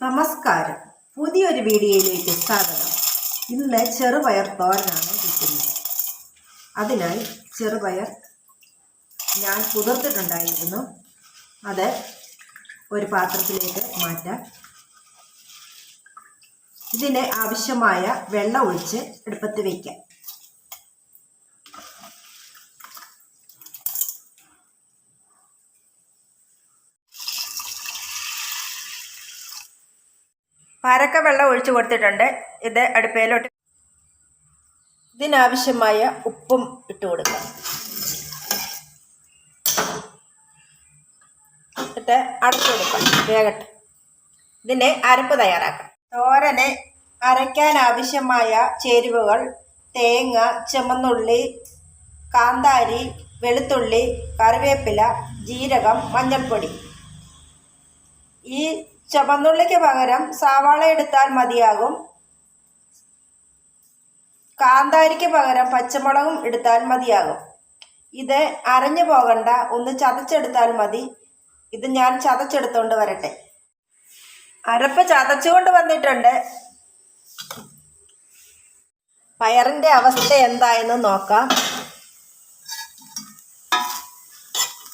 നമസ്കാരം. പുതിയൊരു വീഡിയോയിലേക്ക് സ്വാഗതം. ഇന്ന് ചെറുപയർ തോരനാണ് കിട്ടുന്നത് അതിനായി ചെറുപയർ ഞാൻ കുതിർത്തിട്ടുണ്ടായിരുന്നു. അത് ഒരു പാത്രത്തിലേക്ക് മാറ്റാം. ഇതിന് ആവശ്യമായ വെള്ളം ഒഴിച്ച് എടുപ്പത്ത് വയ്ക്കാം പരക്ക വെള്ളം ഒഴിച്ചു കൊടുത്തിട്ടുണ്ട്. ഇത് അടുപ്പയിലോട്ട് ഇതിനാവശ്യമായ ഉപ്പും ഇട്ട് കൊടുക്കാം. എന്നിട്ട് അടച്ചു കൊടുക്കാം. വേഗട്ടെ. ഇതിന് അരപ്പ് തയ്യാറാക്കാം. തോരന് അരയ്ക്കാൻ ആവശ്യമായ ചേരുവകൾ തേങ്ങ ചുമന്നുള്ളി കാന്താരി വെളുത്തുള്ളി കറിവേപ്പില ജീരകം മഞ്ഞൾപ്പൊടി. ഈ ചുവന്നുള്ളിക്ക് പകരം സവാള എടുത്താൽ മതിയാകും. കാന്താരിക്ക് പകരം പച്ചമുളകും എടുത്താൽ മതിയാകും. ഇത് അരഞ്ഞു പോകണ്ട ഒന്ന് ചതച്ചെടുത്താൽ മതി. ഇത് ഞാൻ ചതച്ചെടുത്തുകൊണ്ട് വരട്ടെ. അരപ്പ് ചതച്ചുകൊണ്ട് വന്നിട്ടുണ്ട്. പയറിന്റെ അവസ്ഥ എന്തായെന്ന് നോക്കാം.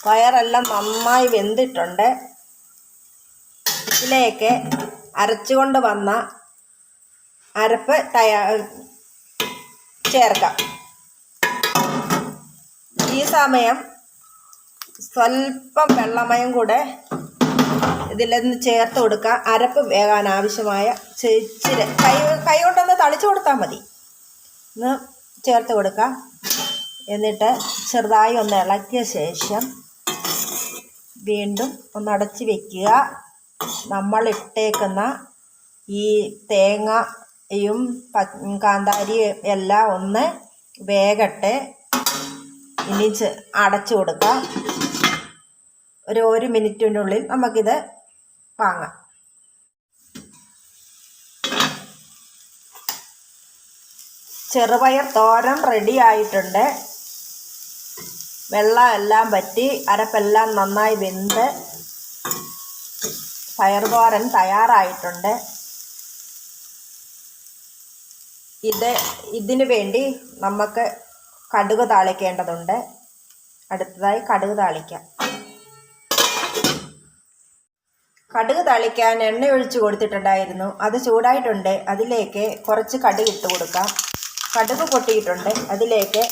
പയറെല്ലാം നന്നായി വെന്തിട്ടുണ്ട്. ഇതിലേക്ക് അരച്ചുകൊണ്ട് വന്ന അരപ്പ് തയ്യാ ചേർക്കാം. ഈ സമയം സ്വല്പം വെള്ളമയം കൂടെ ഇതിലൊന്ന് ചേർത്ത് കൊടുക്കാം. അരപ്പ് വേകാൻ ആവശ്യമായ ഇച്ചിരി കൈ കൈ കൊണ്ടൊന്ന് തളിച്ചു കൊടുത്താൽ മതി. ഒന്ന് ചേർത്ത് കൊടുക്കാം. എന്നിട്ട് ചെറുതായി ഒന്ന് ഇളക്കിയ ശേഷം വീണ്ടും ഒന്ന് അടച്ച് വെക്കുക. നമ്മൾ ഇട്ടേക്കുന്ന ഈ തേങ്ങയും കാന്താരിയും എല്ലാം ഒന്ന് വേഗട്ടെ. ഇനി അടച്ചു കൊടുക്കാം. ഒരു ഒരു മിനിറ്റിനുള്ളിൽ നമുക്കിത് വാങ്ങാം. ചെറുപയർ തോരൻ റെഡി ആയിട്ടുണ്ട്. വെള്ളം എല്ലാം പറ്റി അരപ്പെല്ലാം നന്നായി വെന്ത് പയറുതോരൻ തയ്യാറായിട്ടുണ്ട്. ഇത് ഇതിന് വേണ്ടി നമുക്ക് കടുക് താളിക്കേണ്ടതുണ്ട്. അടുത്തതായി കടുക് താളിക്കാം. കടുക് താളിക്കാൻ എണ്ണ ഒഴിച്ച് കൊടുത്തിട്ടുണ്ടായിരുന്നു. അത് ചൂടായിട്ടുണ്ട്. അതിലേക്ക് കുറച്ച് കടുക് ഇട്ട് കൊടുക്കാം. കടുക് പൊട്ടിയിട്ടുണ്ട്. അതിലേക്ക്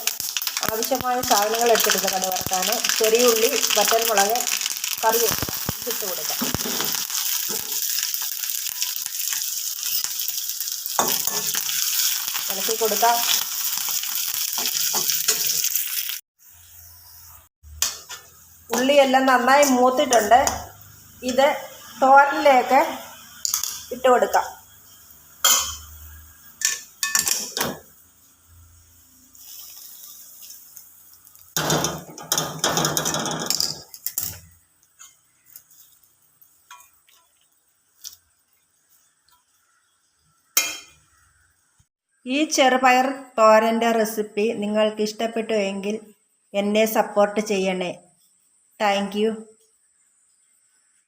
ആവശ്യമായ സാധനങ്ങൾ എടുത്തിട്ടുണ്ട് കടുക് വറുക്കാൻ. ചെറിയ ഉള്ളി വറ്റൽമുളക് കറിവേപ്പില ഇട്ട് കൊടുക്കാം. ഇളക്കി കൊടുക്കാം. ഉള്ളിയെല്ലാം നന്നായി മൂത്തിട്ടുണ്ട്. ഇത് തോരനിലേക്ക് ഇട്ട് കൊടുക്കാം. ഈ ചെറുപയർ തോരന്റെ റെസിപ്പി നിങ്ങൾക്ക് ഇഷ്ടപ്പെട്ടു എങ്കിൽ എന്നെ സപ്പോർട്ട് ചെയ്യണേ. താങ്ക്